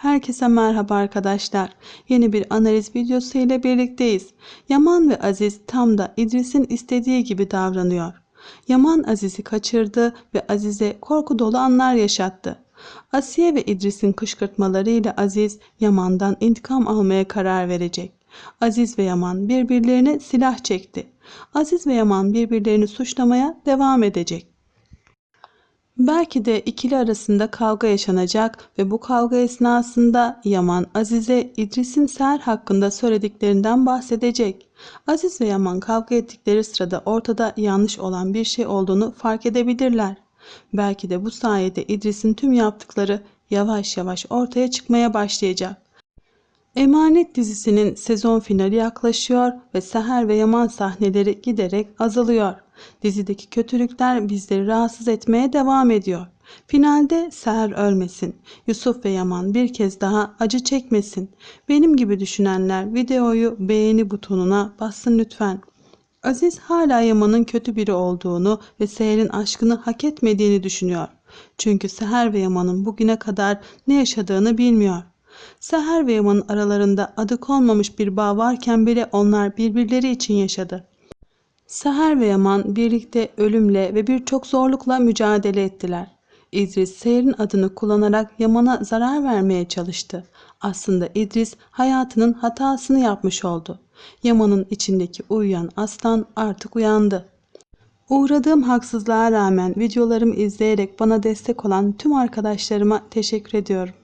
Herkese merhaba arkadaşlar. Yeni bir analiz videosu ile birlikteyiz. Yaman ve Aziz tam da İdris'in istediği gibi davranıyor. Yaman Aziz'i kaçırdı ve Aziz'e korku dolu anlar yaşattı. Asiye ve İdris'in kışkırtmalarıyla Aziz Yaman'dan intikam almaya karar verecek. Aziz ve Yaman birbirlerine silah çekti. Aziz ve Yaman birbirlerini suçlamaya devam edecek. Belki de ikili arasında kavga yaşanacak ve bu kavga esnasında Yaman Aziz'e İdris'in Seher hakkında söylediklerinden bahsedecek. Aziz ve Yaman kavga ettikleri sırada ortada yanlış olan bir şey olduğunu fark edebilirler. Belki de bu sayede İdris'in tüm yaptıkları yavaş yavaş ortaya çıkmaya başlayacak. Emanet dizisinin sezon finali yaklaşıyor ve Seher ve Yaman sahneleri giderek azalıyor. Dizideki kötülükler bizleri rahatsız etmeye devam ediyor. Finalde Seher ölmesin. Yusuf ve Yaman bir kez daha acı çekmesin. Benim gibi düşünenler videoyu beğeni butonuna bassın lütfen. Aziz hala Yaman'ın kötü biri olduğunu ve Seher'in aşkını hak etmediğini düşünüyor. Çünkü Seher ve Yaman'ın bugüne kadar ne yaşadığını bilmiyor. Seher ve Yaman'ın aralarında adı konmamış bir bağ varken bile onlar birbirleri için yaşadı. Seher ve Yaman birlikte ölümle ve birçok zorlukla mücadele ettiler. İdris Seher'in adını kullanarak Yaman'a zarar vermeye çalıştı. Aslında İdris hayatının hatasını yapmış oldu. Yaman'ın içindeki uyuyan aslan artık uyandı. Uğradığım haksızlığa rağmen videolarımı izleyerek bana destek olan tüm arkadaşlarıma teşekkür ediyorum.